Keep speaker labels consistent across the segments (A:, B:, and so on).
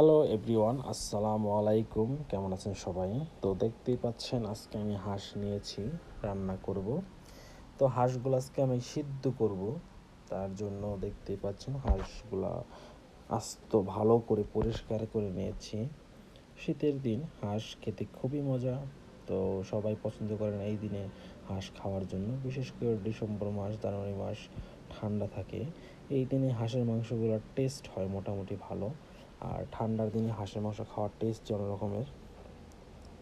A: Hello everyone আসসালামু আলাইকুম কেমন আছেন সবাই? তো দেখতেই পাচ্ছেন, আজকে আমি হাঁস নিয়েছি, রান্না করব। তো হাঁসগুলো আজকে আমি সিদ্ধ করব। তার জন্য দেখতেই পাচ্ছেন, হাঁসগুলা আস্ত ভালো করে পরিষ্কার করে নিয়েছি। শীতের দিন হাঁস খেতে খুবই মজা। তো সবাই পছন্দ করেন এই দিনে হাঁস খাওয়ার জন্য। বিশেষ করে ডিসেম্বর মাস, জানুয়ারি মাস ঠান্ডা থাকে। এই দিনে হাঁসের মাংসগুলোর টেস্ট হয় মোটামুটি ভালো। আর ঠান্ডার দিনে হাঁসের মাংস খাওয়ার টেস্ট অন্য রকমের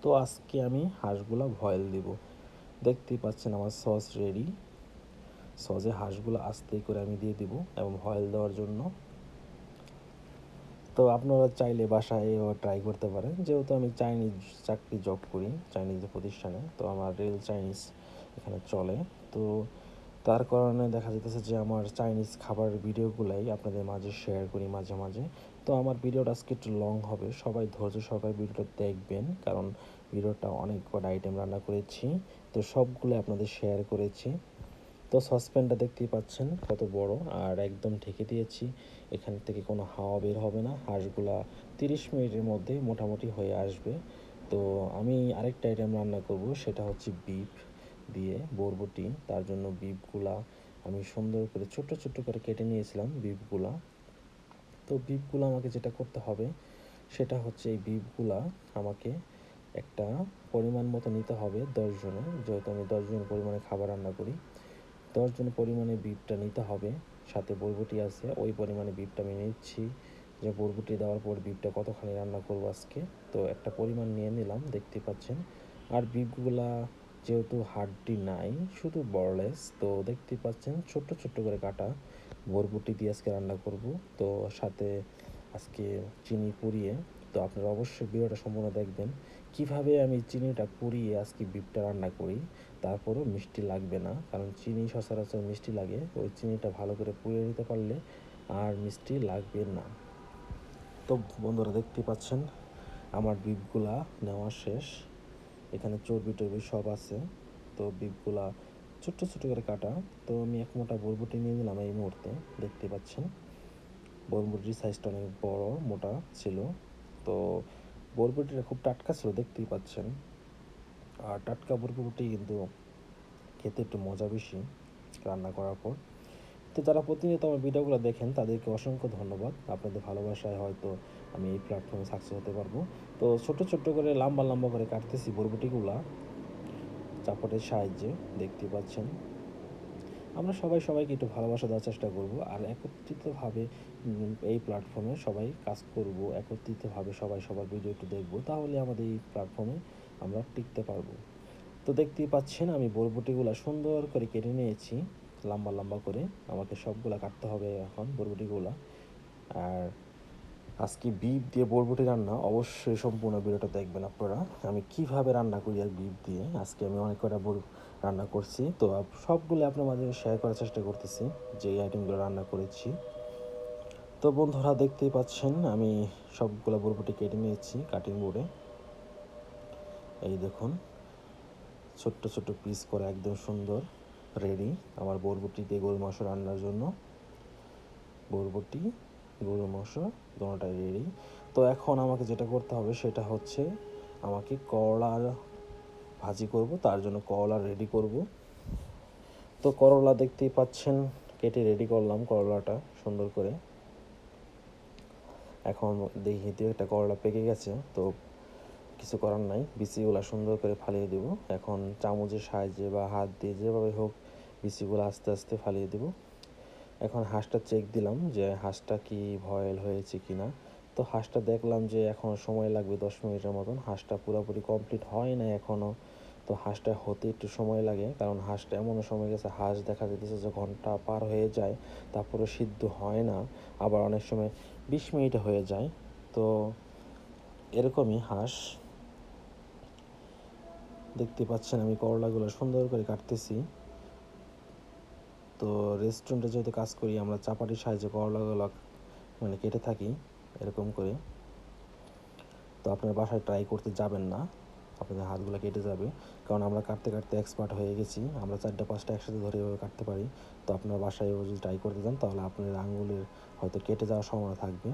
A: তো আজকে আমি হাঁসগুলো ভয়েল দিব। দেখতেই পাচ্ছেন আমার সস রেডি সসে হাঁসগুলো আস্তেই করে আমি দিয়ে দিব এবং ভয়েল দেওয়ার জন্য। তো আপনারা চাইলে বাসায় ট্রাই করতে পারেন। যেহেতু আমি চাইনিজ চাকরি জব করি চাইনিজ প্রতিষ্ঠানে, তো আমার রিয়েল চাইনিজ এখানে চলে। তো তার কারণে দেখা যেতেছে যে আমার চাইনিজ খাবার ভিডিওগুলাই আপনাদের মাঝে শেয়ার করি মাঝে মাঝে। তো আমার ভিডিওটা আজকে একটু লং হবে। সবাই ধৈর্য সহকারে ভিডিওটা দেখবেন, কারণ ভিডিওটা অনেক কটা আইটেম রান্না করেছি। তো সবগুলো আপনাদের শেয়ার করেছি। তো সসপ্যানটা দেখতেই পাচ্ছেন, কত বড়। আর একদম ঢেকে দিয়েছি। এখান থেকে কোনো হাওয়া বের হবে না। হাঁসগুলা তিরিশ মিনিটের মধ্যে মোটামুটি হয়ে আসবে। তো আমি আরেকটা আইটেম রান্না করব, সেটা হচ্ছে বিফ দিয়ে বরবটি তার জন্য বিফগুলা আমি সুন্দর করে ছোট ছোট করে কেটে নিয়েছিলাম বিফগুলা তো বিফগুলো আমাকে যেটা করতে হবে, সেটা হচ্ছে এই বিফগুলা আমাকে একটা পরিমাণ মতো নিতে হবে দশজনের যেহেতু আমি দশজনের পরিমাণে খাবার রান্না করি। দশজনের পরিমাণে বিপটা নিতে হবে, সাথে বরবটি আছে, ওই পরিমাণে বিফটা আমি নিচ্ছি। যে বরবটি দেওয়ার পর বিপটা কতখানি রান্না করব আজকে? তো একটা পরিমাণ নিয়ে নিলাম, দেখতে পাচ্ছেন। আর বিফগুলা যেহেতু হাড্ডি নাই, শুধু বড়লেস তো দেখতে পাচ্ছেন ছোট্ট ছোট্ট করে কাটা বরবটি দিয়ে আজকে রান্না করব। তো সাথে আজকে চিনি পুড়িয়ে, তো আপনারা অবশ্যই ভিডিওটা সম্পূর্ণ দেখবেন। কীভাবে আমি চিনিটা পুড়িয়ে আজকে বিপটা রান্না করি, তারপরও মিষ্টি লাগবে না, কারণ চিনি সচরাচর মিষ্টি লাগে। ওই চিনিটা ভালো করে পুড়িয়ে নিতে পারলে আর মিষ্টি লাগবে না। তো বন্ধুরা দেখতে পাচ্ছেন, আমার বিপগুলা নেওয়া শেষ। এখানে চর্বি টর্বি সব আছে। তো বিপগুলা ছোট্ট ছোট করে কাটা। তো আমি এক মোটা বরবটি নিয়ে নিলাম এই মুহূর্তে দেখতে পাচ্ছেন। বরবটির সাইজটা অনেক বড়, মোটা ছিল। তো বরবটিটা খুব টাটকা ছিল, দেখতেই পাচ্ছেন। আর টাটকা বরবটি কিন্তু খেতে একটু মজা বেশি রান্না করার পর। তো যারা প্রতিনিয়ত আমার ভিডিওগুলো দেখেন, তাদেরকে অসংখ্য ধন্যবাদ। আপনাদের ভালোবাসায় হয়তো আমি এই প্ল্যাটফর্মে সাকসেস হতে পারব। তো ছোট ছোট্ট করে লম্বা লম্বা করে কাটতেছি বরবটিগুলা। চাপটের সাহায্যে দেখতে পাচ্ছেন। আমরা সবাই সবাইকে একটু ভালোবাসা দেওয়ার চেষ্টা করব আর একত্রিতভাবে এই প্ল্যাটফর্মে সবাই কাজ করব, একত্রিতভাবে সবাই সবার ভিডিও একটু দেখব, তাহলে আমাদের এই প্ল্যাটফর্মে আমরা টিকতে পারব। তো দেখতেই পাচ্ছেন আমি বরবটিগুলো সুন্দর করে কেটে নিয়েছি, লম্বা লম্বা করে। আমাকে সবগুলা কাটতে হবে এখন বরবটিগুলো। আর আজকে বিফ দিয়ে বরবটি রান্না, অবশ্যই সম্পূর্ণ ভিডিওটা দেখবেন আপনারা। আমি কীভাবে রান্না করি আর বিফ দিয়ে, আজকে আমি অনেক কটা বর রান্না করছি। তো সবগুলো আপনার মাঝে শেয়ার করার চেষ্টা করতেছি যে আইটেমগুলো রান্না করেছি। তো বন্ধুরা, দেখতেই পাচ্ছেন, আমি সবগুলো বরবটি কেটে নিয়েছি কাটিং বোর্ডে এই দেখুন, ছোট্ট ছোট্ট পিস করে একদম সুন্দর রেডি আমার বরবটি দিয়ে গরু মাংস রান্নার জন্য। বরবটি গরু মাংস দোনোটাই রেডি তো এখন আমাকে যেটা করতে হবে সেটা হচ্ছে আমাকে করলার ভাজি করব, তার জন্য করলা রেডি করব। তো করলা দেখতেই পাচ্ছেন, কেটে রেডি করলাম করলাটা সুন্দর করে। এখন দেখি দিয়ে একটা করলা পেকে গেছে, তো কিছু করার নাই বিচিগুলো সুন্দর করে ফালিয়ে দেব। এখন চামচের সাহায্যে বা হাত দিয়ে যেভাবে হোক বিচিগুলো আস্তে আস্তে ফালিয়ে দেব। এখন হাঁসটা চেক দিলাম যে হাঁসটা কি ভয়েল হয়েছে কি না তো হাঁসটা দেখলাম যে এখন সময় লাগবে দশ মিনিটের মতন। হাঁসটা পুরোপুরি কমপ্লিট হয় না এখনও তো হাঁসটা হতে একটু সময় লাগে, কারণ হাঁসটা এমনও সময় গেছে, হাঁস দেখা যেতেছে যে ঘণ্টা পার হয়ে যায়, তারপরে সিদ্ধ হয় না, আবার অনেক সময় বিশ মিনিটে হয়ে যায়। তো এরকমই হাঁস। দেখতে পাচ্ছেন আমি করলাগুলো সুন্দর করে কাটতেছি। তো রেস্টুরেন্টে যেহেতু কাজ করি, আমরা চাপাটির সাহায্যে করলাগুলো মানে কেটে থাকি, এরকম করে। তো আপনার বাসায় ট্রাই করতে যাবেন না, আপনাদের হাতগুলো কেটে যাবে। কারণ আমরা কাটতে কাটতে এক্সপার্ট হয়ে গেছি, আমরা চারটা পাঁচটা একসাথে ধরে এভাবে কাটতে পারি। তো আপনার বাসায় যদি ট্রাই করতে যান, তাহলে আপনার আঙুলের হয়তো কেটে যাওয়ার সম্ভাবনা থাকবে।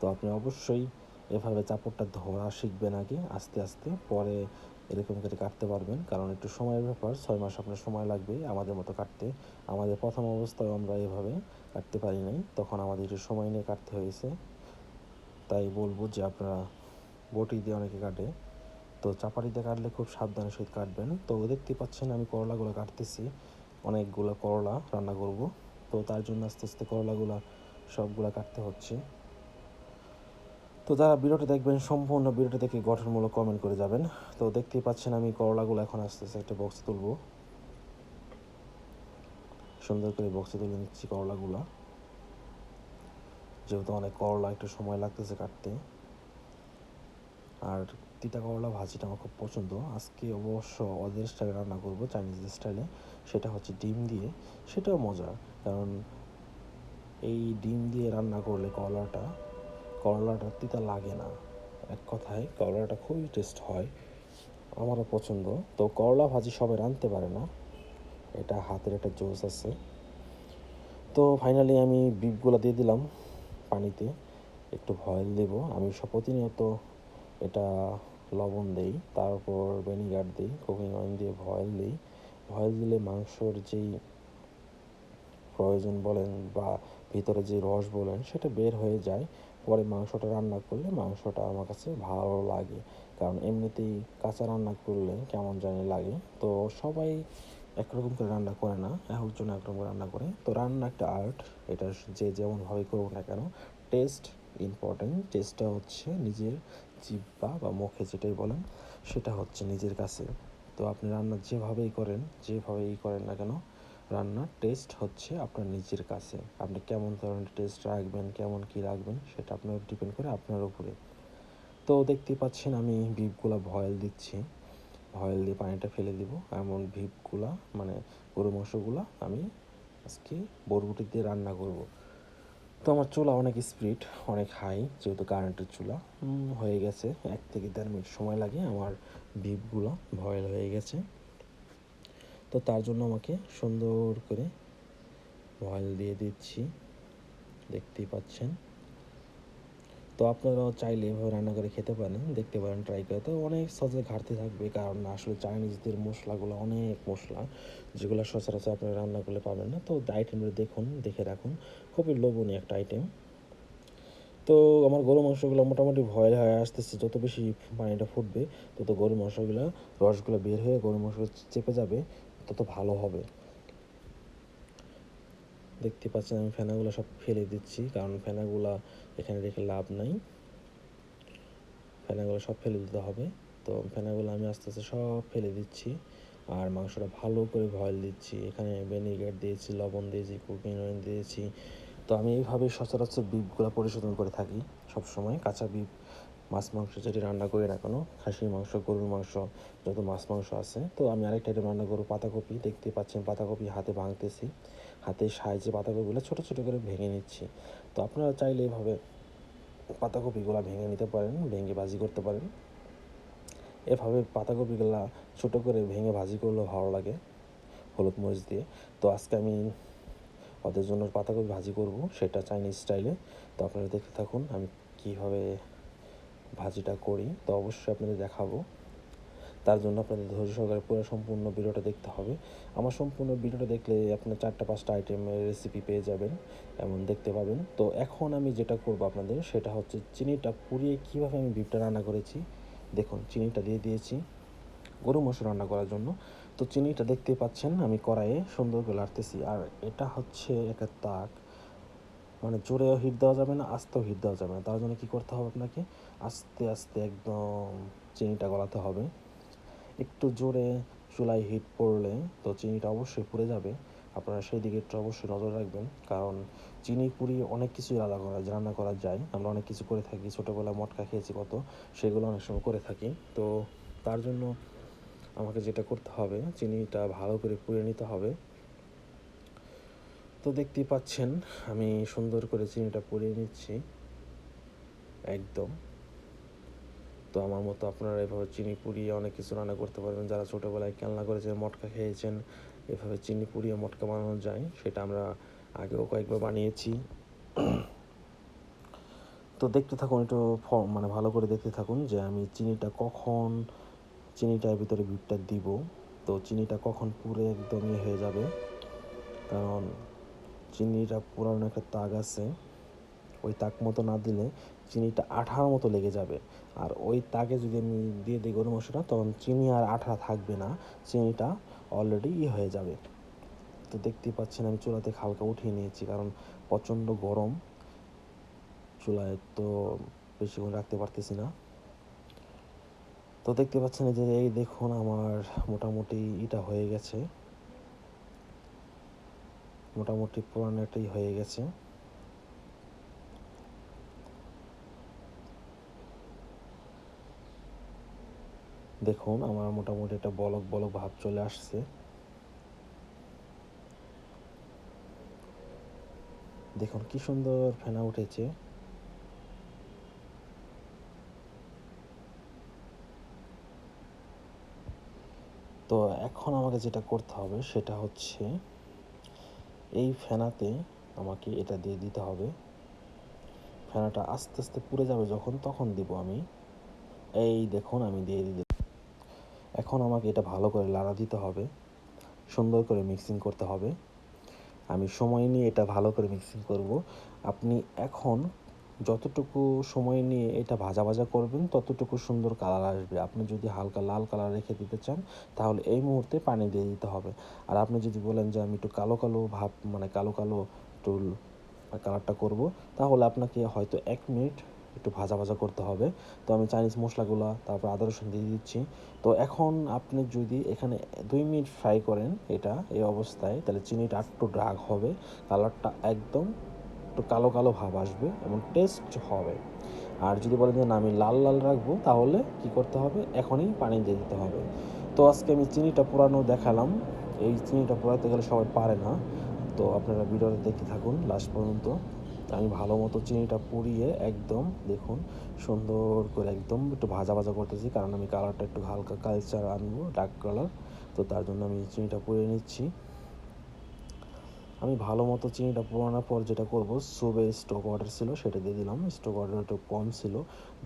A: তো আপনি অবশ্যই এভাবে চাপড়টা ধরা শিখবেন আগে, আস্তে আস্তে। পরে এরকম করে কাটতে পারবেন। কারণ একটু সময়ের ব্যাপার, ছয় মাস আপনার সময় লাগবে আমাদের মতো কাটতে। আমাদের প্রথম অবস্থায় আমরা এভাবে কাটতে পারি নাই, তখন আমাদের একটু সময় নিয়ে কাটতে হয়েছে। তাই বলব যে আপনারা বটি দিয়ে অনেকে কাটে। তো চাপাটিতে কাটলে খুব সাবধানের সহিত কাটবেন। তো দেখতে পাচ্ছেন আমি করলাগুলো কাটতেছি। অনেকগুলো করলা রান্না করব। তো তার জন্য আস্তে আস্তে করলাগুলো সবগুলো কাটতে হচ্ছে। তো যারা ভিডিওটা দেখবেন, সম্পূর্ণ ভিডিওটা দেখে গঠনমূলক কমেন্ট করে যাবেন। তো দেখতেই পাচ্ছেন আমি করলাগুলো এখন আস্তে আস্তে একটা বক্সে তুলবো। সুন্দর করে বক্সে তুলে নিচ্ছি করলাগুলো। যেহেতু অনেক করলা, একটু সময় লাগতেছে কাটতে। আর তিতা করলা ভাজিটা আমার খুব পছন্দ। আজকে অবশ্য ওদের স্টাইলে রান্না করব, চাইনিজদের স্টাইলে সেটা হচ্ছে ডিম দিয়ে। সেটাও মজা কারণ এই ডিম দিয়ে রান্না করলে করলাটা করলাটা তিতা লাগে না। এক কথায় করলাটা খুবই টেস্ট হয়, আমারও পছন্দ। তো করলা ভাজি সবাই রাঁধতে পারে না, এটা হাতের একটা জোস আছে। তো ফাইনালি আমি বিপগুলো দিয়ে দিলাম পানিতে, একটু ভয়েল দেব। আমি প্রতিনিয়ত এটা লবণ দেই, তারপর ভিনিগার দিই কুকিং অয়েল দিয়ে ভয়েল দিই। ভয়েল দিলে মাংসর যেই প্রয়োজন বলেন বা ভিতরে যে রস বলেন, সেটা বের হয়ে যায়। পরে মাংসটা রান্না করলে মাংসটা আমার কাছে ভালো লাগে। কারণ এমনিতেই কাঁচা রান্না করলে কেমন জানি লাগে। তো সবাই একরকম করে রান্না করে না একজন একরকম করে রান্না করে। তো রান্না একটা আর্ট এটা যে যেমনভাবে করুক না কেন টেস্ট ইম্পর্টেন্ট টেস্টটা হচ্ছে নিজের জিব্বা বা মুখে যেটাই বলেন, সেটা হচ্ছে নিজের কাছে। তো আপনি রান্না যেভাবেই করেন যেভাবেই করেন না কেন রান্নার টেস্ট হচ্ছে আপনার নিজের কাছে। আপনি কেমন ধরনের টেস্ট রাখবেন, কেমন কী রাখবেন, সেটা আপনার ডিপেন্ড করে আপনার উপরে। তো দেখতেই পাচ্ছেন আমি বিপগুলা ভয়েল দিচ্ছি। ভয়েল দিয়ে পানিটা ফেলে দিব। এমন ভিপগুলা মানে গরু মাংসগুলা আমি আজকে বরবটি দিয়ে রান্না করব। তো আমার চুলা অনেক স্পিড অনেক হাই যেহেতু কারেন্টের চুলা। হয়ে গেছে এক থেকে দেড় মিনিট সময় লাগে। আমার বিপগুলো ভয়েল হয়ে গেছে। তো তার জন্য আমাকে সুন্দর করে ভয়েল দিয়ে দিচ্ছি। দেখতেই পাচ্ছেন। তো আপনারাও চাইলে এভাবে রান্না করে খেতে পারেন, দেখতে পারেন ট্রাই করে। তো অনেক সহজে ঘাটতি থাকবে, কারণ আসলে চাইনিজদের মশলাগুলো অনেক মশলা, যেগুলো সচরাচর আপনারা রান্না করলে পাবেন না। তো আইটেমগুলো দেখুন, দেখে রাখুন। খুবই লোভনীয় একটা আইটেম তো আমার গরু মাংসগুলো মোটামুটি ভয় হয়ে আসতেছে। যত বেশি পানিটা ফুটবে, তত গরু মাংসগুলো রসগুলো বের হয়ে গরু মাংস চেপে যাবে। তত ভালো হবে। দেখতে পাচ্ছেন আমি ফেনাগুলো সব ফেলে দিচ্ছি, কারণ ফেনাগুলা এখানে রেখে লাভ নাই। ফেনাগুলো সব ফেলে দিতে হবে। তো ফেনাগুলো আমি আস্তে আস্তে সব ফেলে দিচ্ছি। আর মাংসটা ভালো করে ভয়েল দিচ্ছি। এখানে ভিনেগার দিয়েছি, লবণ দিয়েছি কুকিং অয়েল দিয়েছি। তো আমি এইভাবে সচরাচর বিপগুলো পরিশোধন করে থাকি সব সময় কাঁচা বিপ মাছ, মাংস যেটি রান্না করি না কেন খাসির মাংস, গরুর মাংস, যত মাছ, মাংস আছে, তো আমি আরেকটা আইটেম রান্না করব, পাতাকপি। দেখতে পাচ্ছেন পাতাকপি হাতে ভাঙতেছি। হাতের সাহায্যে পাতাকপিগুলো ছোটো ছোটো করে ভেঙে নিচ্ছি। তো আপনারা চাইলে এভাবে পাতাকপিগুলো ভেঙে নিতে পারেন, ভেঙে ভাজি করতে পারেন। এভাবে পাতাকপিগুলো ছোটো করে ভেঙে ভাজি করলেও ভালো লাগে, হলুদ মরিচ দিয়ে। তো আজকে আমি ওদের জন্য পাতাকপি ভাজি করব, সেটা চাইনিজ স্টাইলে। তো আপনারা দেখতে থাকুন, আমি কীভাবে ভাজিটা করি, তো অবশ্যই আপনাদের দেখাবো। তার জন্য আপনাদের ধৈর্য সহকারে পুরো সম্পূর্ণ ভিডিওটা দেখতে হবে। আমার সম্পূর্ণ ভিডিওটা দেখলে আপনার চারটা পাঁচটা আইটেমের রেসিপি পেয়ে যাবেন, এমন দেখতে পাবেন। তো এখন আমি যেটা করব আপনাদের, সেটা হচ্ছে চিনিটা পুড়িয়ে কীভাবে আমি বিপটা রান্না করেছি। দেখুন, চিনিটা দিয়ে দিয়েছি গরু মাংস রান্না করার জন্য। তো চিনিটা দেখতে পাচ্ছেন, আমি কড়াইয়ে সুন্দর করে লাড়তেছি আর এটা হচ্ছে একটা তাক। মানে জোরেও হিট দেওয়া যাবে না, আস্তেও হিট দেওয়া যাবে না। তার জন্য কী করতে হবে আপনাকে? আস্তে আস্তে একদম চিনিটা গলাতে হবে। একটু জোরে চুলায় হিট পড়লে তো চিনিটা অবশ্যই পুড়ে যাবে। আপনারা সেই দিকে একটু অবশ্যই নজর রাখবেন। কারণ চিনি পুড়িয়ে অনেক কিছুই রান্না করা রান্না করা যায়। আমরা অনেক কিছু করে থাকি। ছোটোবেলায় মটকা খেয়েছি কত, সেগুলো অনেক সময় করে থাকি। তো তার জন্য আমাকে যেটা করতে হবে, চিনিটা ভালো করে পুড়ে নিতে হবে। তো দেখতেই পাচ্ছেন, আমি সুন্দর করে চিনিটা পুড়িয়ে নিচ্ছি। একদম। তো আমার মতো আপনারা এভাবে চিনি পুড়িয়ে অনেক কিছু রান্না করতে পারবেন। যারা ছোটোবেলায় খেলনা করেছেন, মটকা খেয়েছেন, এভাবে চিনি পুড়িয়ে মটকা বানানো যায়, সেটা আমরা আগেও কয়েকবার বানিয়েছি। তো দেখতে থাকুন, একটু মানে ভালো করে দেখতে থাকুন যে আমি চিনিটা কখন, চিনিটার ভিতরে বিটটা দিব। তো চিনিটা কখন পুরো একদম ইয়ে হয়ে যাবে। কারণ চিনিটা পুরানো একটা তাগ আছে, ওই তাক মতো না দিলে চিনিটা আঠার মতো লেগে যাবে। আর ওই তাকে যদি আমি দিয়ে দিই গরম মশলাটা তখন চিনি আর আঠা থাকবে না, চিনিটা অলরেডি ই হয়ে যাবে। তো দেখতেই পাচ্ছেন আমি চুলাতে হালকা উঠিয়ে নিয়েছি, কারণ প্রচণ্ড গরম। চুলায় তো বেশিক্ষণ রাখতে পারতেছি না। তো দেখতে পাচ্ছেন যে, এই দেখুন আমার মোটামুটি এটা হয়ে গেছে। মোটামুটি পুরানোটাই হয়ে গেছে। দেখুন, আমার মোটামুটি একটা বলক বলক ভাব চলে আসছে। দেখুন, কি সুন্দর ফেনা উঠেছে। তো এখন আমাকে যেটা করতে হবে, সেটা হচ্ছে এই ফেনাতে আমাকে এটা দিয়ে দিতে হবে। ফেনাটা আস্তে আস্তে পুড়ে যাবে যখন তখন দিব আমি। এই দেখুন, আমি দিয়ে দিতে এখন আমাকে এটা ভালো করে লাড়া দিতে হবে। সুন্দর করে মিক্সিং করতে হবে। আমি সময় নিয়ে এটা ভালো করে মিক্সিং করব। আপনি এখন যতটুকু সময় নিয়ে এটা ভাজা ভাজা করবেন, ততটুকু সুন্দর কালার আসবে। আপনি যদি হালকা লাল কালার রেখে দিতে চান, তাহলে এই মুহূর্তে পানি দিয়ে দিতে হবে। আর আপনি যদি বলেন যে আমি একটু কালো কালো ভাব মানে কালো কালো একটু কালারটা করব, তাহলে আপনাকে হয়তো এক মিনিট একটু ভাজা ভাজা করতে হবে। তো আমি চাইনিজ মশলাগুলো, তারপর আদা রসুন দিয়ে দিচ্ছি। তো এখন আপনি যদি এখানে দুই মিনিট ফ্রাই করেন এটা, এই অবস্থায়, তাহলে চিনিটা একটু ড্রাগ হবে। কালারটা একদম একটু কালো কালো ভাব আসবে এবং টেস্ট হবে। আর যদি বলেন যে না, আমি লাল লাল রাখব, তাহলে কি করতে হবে? এখনই পানি দিয়ে দিতে হবে। তো আজকে আমি চিনিটা পুরানো দেখালাম। এই চিনিটা পোড়াতে গেলে সবাই পারে না। তো আপনারা ভিডিওটা দেখতে থাকুন লাস্ট পর্যন্ত। আমি ভালো মতো চিনিটা পুড়িয়ে একদম, দেখুন, সুন্দর করে একদম একটু ভাজা ভাজা করতেছি। কারণ আমি কালারটা একটু হালকা কালচার আনব ডার্ক কালার তো তার জন্য আমি চিনিটা পুড়িয়ে নিচ্ছি। আমি ভালো মতো চিনিটা পোড়ানোর পর যেটা করব সুবে স্টক ওয়াটার ছিল সেটা দিয়ে দিলাম। স্টক ওয়াটার একটু কম ছিল,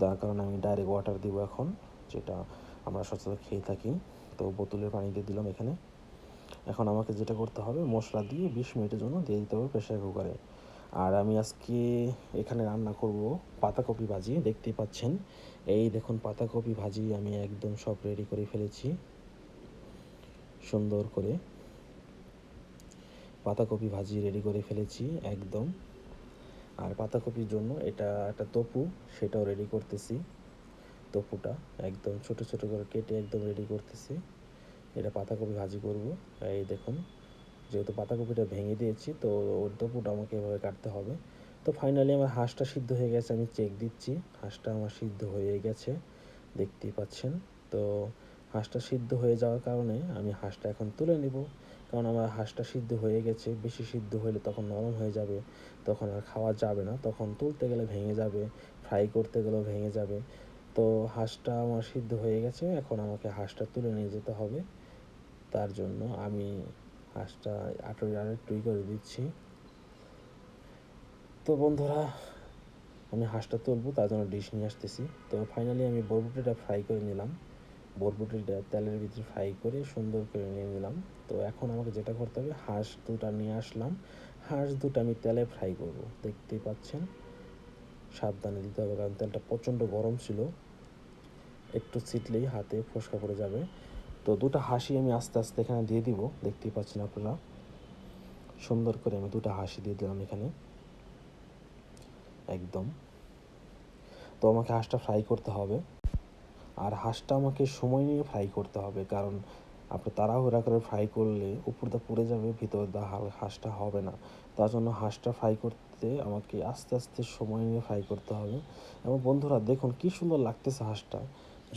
A: যার কারণে আমি ডাইরেক্ট ওয়াটার দিব এখন, যেটা আমরা সচরাচর খেয়ে থাকি। তো বোতলের পানি দিয়ে দিলাম এখানে। এখন আমাকে যেটা করতে হবে, মশলা দিয়ে বিশ মিনিটের জন্য দিয়ে দিতে হবে প্রেশার কুকারে আর আমি আজকে এখানে রান্না করব পাতাকপি ভাজি, দেখতেই পাচ্ছেন। এই দেখুন পাতাকপি ভাজি আমি একদম সব রেডি করে ফেলেছি। সুন্দর করে। পাতাকপি ভাজি রেডি করে ফেলেছি, একদম। আর পাতাকপির জন্য এটা একটা তপু সেটাও রেডি করতেছি। তপুটা একদম ছোট ছোট করে কেটে একদম রেডি করতেছি। এটা পাতাকপি ভাজি করব। এই দেখুন, যেহেতু পাতাকপিটা ভেঙে দিয়েছি, তো ওর তপুটা আমাকে এভাবে কাটতে হবে। তো ফাইনালি আমার হাঁসটা সিদ্ধ হয়ে গেছে, আমি চেক দিচ্ছি। হাঁসটা আমার সিদ্ধ হয়ে গেছে, দেখতেই পাচ্ছেন। তো হাঁসটা সিদ্ধ হয়ে যাওয়ার কারণে আমি হাঁসটা এখন তুলে নিব। কারণ আমার হাঁসটা সিদ্ধ হয়ে গেছে, বেশি সিদ্ধ হলে তখন নরম হয়ে যাবে, তখন আর খাওয়া যাবে না, তখন তুলতে গেলে ভেঙে যাবে ফ্রাই করতে গেলেও ভেঙে যাবে। তো হাঁসটা আমার সিদ্ধ হয়ে গেছে, এখন আমাকে হাঁসটা তুলে নিয়ে যেতে হবে। তার জন্য আমি হাঁসটা আটই আর একটুই করে দিচ্ছি। তো বন্ধুরা, আমি হাঁসটা তুলবো, তার জন্য ডিশ নিয়ে আসতেছি। তো ফাইনালি আমি বরবটিটা ফ্রাই করে নিলাম। বরবটিটা তেলের ভিতরে ফ্রাই করে সুন্দর করে নিয়ে নিলাম। তো এখন আমাকে যেটা করতে হবে, হাঁস দুটা নিয়ে আসলাম। হাঁস দুটো আমি তেলে ফ্রাই করব, দেখতেই পাচ্ছেন। সাবধানে দিতে হবে, কারণ তেলটা প্রচণ্ড গরম ছিল। একটু ছিটলেই হাতে ফসকা পড়ে যাবে। তো দুটো হাসি আমি আস্তে আস্তে এখানে দিয়ে দিব, দেখতেই পাচ্ছেন আপনারা। সুন্দর করে আমি দুটো হাসি দিয়ে দিলাম এখানে। একদম। তো আমাকে হাঁসটা ফ্রাই করতে হবে। আর হাঁসটা আমাকে সময় নিয়ে ফ্রাই করতে হবে, কারণ আপনি তাড়াহুড়া করে ফ্রাই করলে উপরটা পুড়ে যাবে, ভিতর দা হাঁসটা হবে না। তার জন্য হাঁসটা ফ্রাই করতে আমাকে আস্তে আস্তে সময় নিয়ে ফ্রাই করতে হবে। এবং বন্ধুরা, দেখুন কি সুন্দর লাগতেছে হাঁসটা।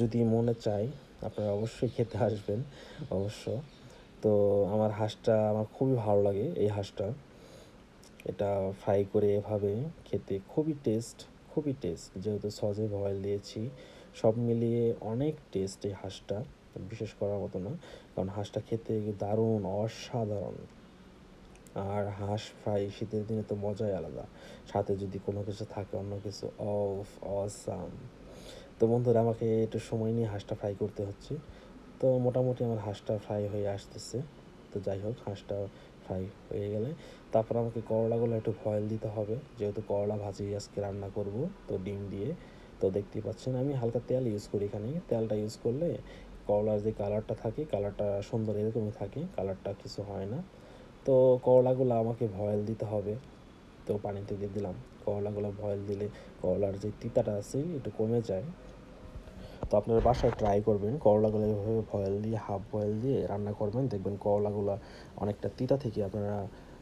A: যদি মনে চাই আপনারা অবশ্যই খেতে আসবেন, অবশ্য। তো আমার হাঁসটা আমার খুবই ভালো লাগে, এই হাঁসটা। এটা ফ্রাই করে এভাবে খেতে খুবই টেস্ট খুবই টেস্ট যেহেতু সজে বয়েল দিয়েছি সব মিলিয়ে অনেক টেস্ট এই হাঁসটা, বিশেষ করার মতো না। কারণ হাঁসটা খেতে দারুণ, অসাধারণ। আর হাঁস ফ্রাই শীতের দিনে তো মজাই আলাদা। সাথে যদি কোনো কিছু থাকে, অন্য কিছু অফ অসাম তো বন্ধুরা, আমাকে একটু সময় নিয়ে হাঁসটা ফ্রাই করতে হচ্ছে। তো মোটামুটি আমার হাঁসটা ফ্রাই হয়ে আসতেছে। তো যাই হোক, হাঁসটা ফ্রাই হয়ে গেলে। তারপর আমাকে করলাগুলো একটু ফয়েল দিতে হবে। যেহেতু করলা ভাজি আজকে রান্না করব, তো ডিম দিয়ে। তো দেখতেই পাচ্ছেন, আমি হালকা তেল ইউজ করি এখানে। তেলটা ইউজ করলে করলার যে কালারটা থাকে কালারটা সুন্দর এরকমই থাকে কালারটা কিছু হয় না। তো করলাগুলো আমাকে ভয়েল দিতে হবে। তো পানিতে দিয়ে দিলাম। করলাগুলো ভয়েল দিলে করলার যে তিতাটা আছে, একটু কমে যায়। তো আপনারা বাসায় ট্রাই করবেন। করলাগুলো এভাবে ভয়েল দিয়ে হাফ বয়েল দিয়ে রান্না করবেন। দেখবেন করলাগুলো অনেকটা তিতা থেকে আপনারা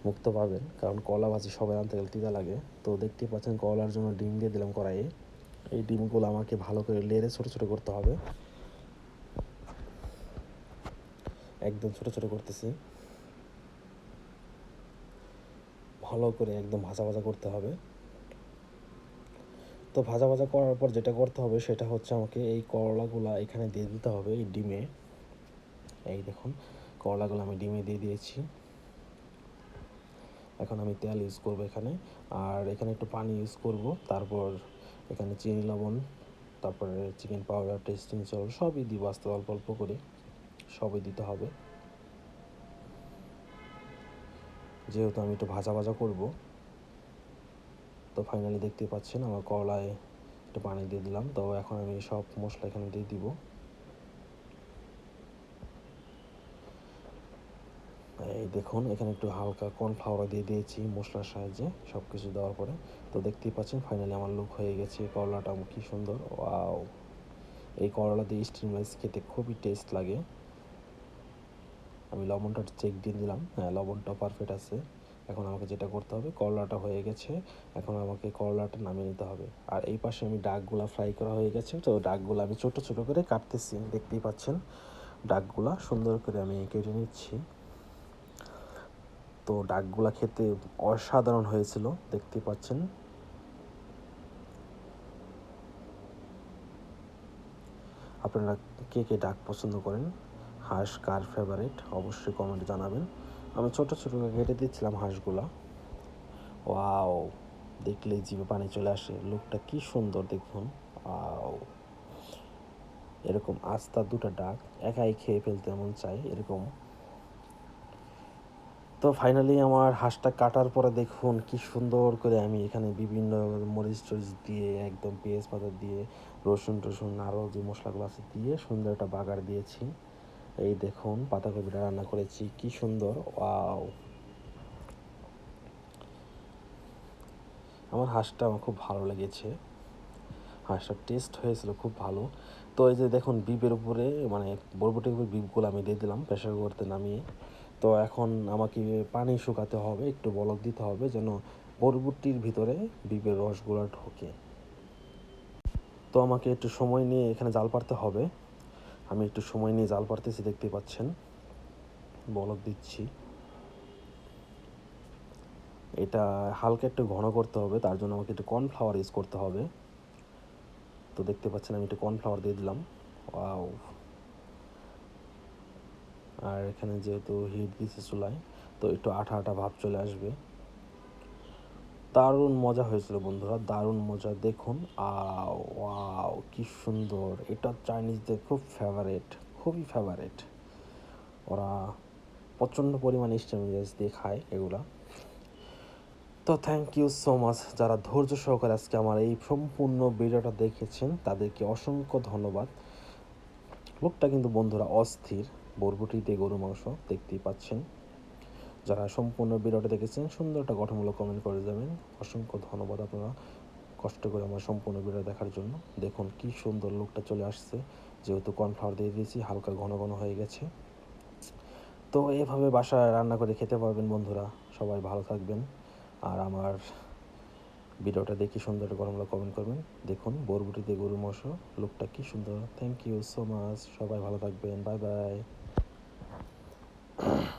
A: মুক্ত পাবেন। কারণ কলা ভাজি সবাই আনতে গেলে তিতা লাগে। তো দেখতেই পাচ্ছেন করলার জন্য ডিম দিয়ে দিলাম কড়াইয়ে। এই ডিমগুলো আমাকে ভালো করে লেড়ে ছোটো ছোটো করতে হবে। একদম ছোটো ছোটো করতেছি। ভালো করে একদম ভাজা ভাজা করতে হবে। তো ভাজা ভাজা করার পর যেটা করতে হবে সেটা হচ্ছে আমাকে এই করলাগুলো এখানে দিয়ে দিতে হবে এই ডিমে। এই দেখুন, করলাগুলো আমি ডিমে দিয়ে দিয়েছি। এখন আমি তেল ইউজ করব এখানে। আর এখানে একটু পানি ইউজ করব, তারপর এখানে চিনি, লবণ, তারপরে চিকেন পাউডার টেস্টিং সল সবই দিব আস্তে অল্প অল্প করে। সবই দিতে হবে। যেহেতু আমি একটু ভাজা ভাজা করব, তো ফাইনালি দেখতে পাচ্ছেন আমার কলায় একটু পানি দিয়ে দিলাম। তো এখন আমি সব মশলা এখানে দিয়ে দিব। এই দেখুন, এখানে একটু হালকা কর্নফ্লাওয়ার দিয়ে দিয়েছি, মশলার সাহায্যে সব কিছু দেওয়ার পরে। তো দেখতেই পাচ্ছেন ফাইনালি আমার লুক হয়ে গেছে করলাটা কী সুন্দর ওয়াও এই করলা দিয়ে স্টিম রাইস খেতে খুবই টেস্ট লাগে। আমি লবণটা চেক দিয়ে দিলাম হ্যাঁ লবণটা পারফেক্ট আছে। এখন আমাকে যেটা করতে হবে, করলাটা হয়ে গেছে, এখন আমাকে করলাটা নামিয়ে নিতে হবে। আর এই পাশে আমি ডাকগুলা ফ্রাই করা হয়ে গেছে, তো ডাকগুলো আমি ছোট ছোট করে কাটতেছি, দেখতেই পাচ্ছেন। ডাকগুলা সুন্দর করে আমি কেটে নিচ্ছি। তো ডাকগুলা খেতে অসাধারণ হয়েছিল দেখতেই পাচ্ছেন। আপনারা কে কে ডাক পছন্দ করেন, হাঁস কার ফেভারিট অবশ্যই কমেন্টে জানাবেন। আমি ছোট ছোট কেটে দিচ্ছিলাম হাঁসগুলা। ওয়াও, দেখলেই জিভে পানি চলে আসে। লোকটা কি সুন্দর দেখুন। ওয়াও, এরকম আস্তা দুটা ডাক, একাই খেয়ে ফেলতে এমন চাই এরকম তো ফাইনালি আমার হাঁসটা কাটার পরে দেখুন কি সুন্দর করে আমি এখানে বিভিন্ন মরিচ টরিচ দিয়ে, একদম পেঁয়াজ পাতা দিয়ে, রসুন টসুন আরও যে মশলাগুলো আছে দিয়ে সুন্দর একটা বাগার দিয়েছি। এই দেখুন পাতাকপিটা রান্না করেছি, কি সুন্দর, ওয়াও। আমার হাঁসটা আমার খুব ভালো লেগেছে। হাঁসটার টেস্ট হয়েছিল খুব ভালো। তো এই যে দেখুন বিপের উপরে মানে বরবটির উপরে বিপগুলো আমি দিয়ে দিলাম প্রেশার করতে নামিয়ে। তো এখন আমাকে পানি শুকাতে হবে, একটু বলক দিতে হবে যেন বরবটির ভিতরে বিপের রসগুলো ঢোকে। তো আমাকে একটু সময় নিয়ে এখানে জাল পারতে হবে। আমি একটু সময় নিয়ে জাল পারতেছি দেখতে পাচ্ছেন। বলক দিচ্ছি। এটা হালকা একটু ঘন করতে হবে, তার জন্য আমাকে একটু কর্নফ্লাওয়ার ইউজ করতে হবে। তো দেখতে পাচ্ছেন, আমি একটু কর্নফ্লাওয়ার দিয়ে দিলাম। ওয়াও। আর এখানে যেহেতু হিট দিয়েছে চুলায়, তো একটু আঠা আঠা ভাব চলে আসবে। দারুণ মজা হয়েছিল বন্ধুরা, দারুণ মজা, দেখুন। ওয়াও, কি সুন্দর। এটা চাইনিজদের খুব ফেভারেট খুবই ফেভারেট ওরা প্রচণ্ড পরিমাণে স্টেমিজাইজ দিয়ে খায় এগুলা। তো থ্যাংক ইউ সো মাচ যারা ধৈর্য সহকারে আজকে আমার এই সম্পূর্ণ ভিডিওটা দেখেছেন, তাদেরকে অসংখ্য ধন্যবাদ। লোকটা কিন্তু বন্ধুরা অস্থির। বরবটি দিয়ে গরু মাংস দেখতেই পাচ্ছেন। যারা সম্পূর্ণ ভিডিওটা দেখেছেন, সুন্দর একটা গঠনমূলক কমেন্ট করে যাবেন। অসংখ্য ধন্যবাদ আপনারা কষ্ট করে আমার সম্পূর্ণ ভিডিও দেখার জন্য। দেখুন কি সুন্দর লোকটা চলে আসছে। যেহেতু কর্নফ্লাওয়ার দিয়ে দিয়েছি, হালকা ঘন ঘন হয়ে গেছে। তো এভাবে বাসায় রান্না করে খেতে পারবেন বন্ধুরা। সবাই ভালো থাকবেন। আর আমার ভিডিওটা দেখি সুন্দর গরমগুলো কমেন্ট করবেন। দেখুন বরবুটিতে গরু মাংস লোকটা কি সুন্দর। থ্যাংক ইউ সো মাচ সবাই ভালো থাকবেন। Bye bye Ugh.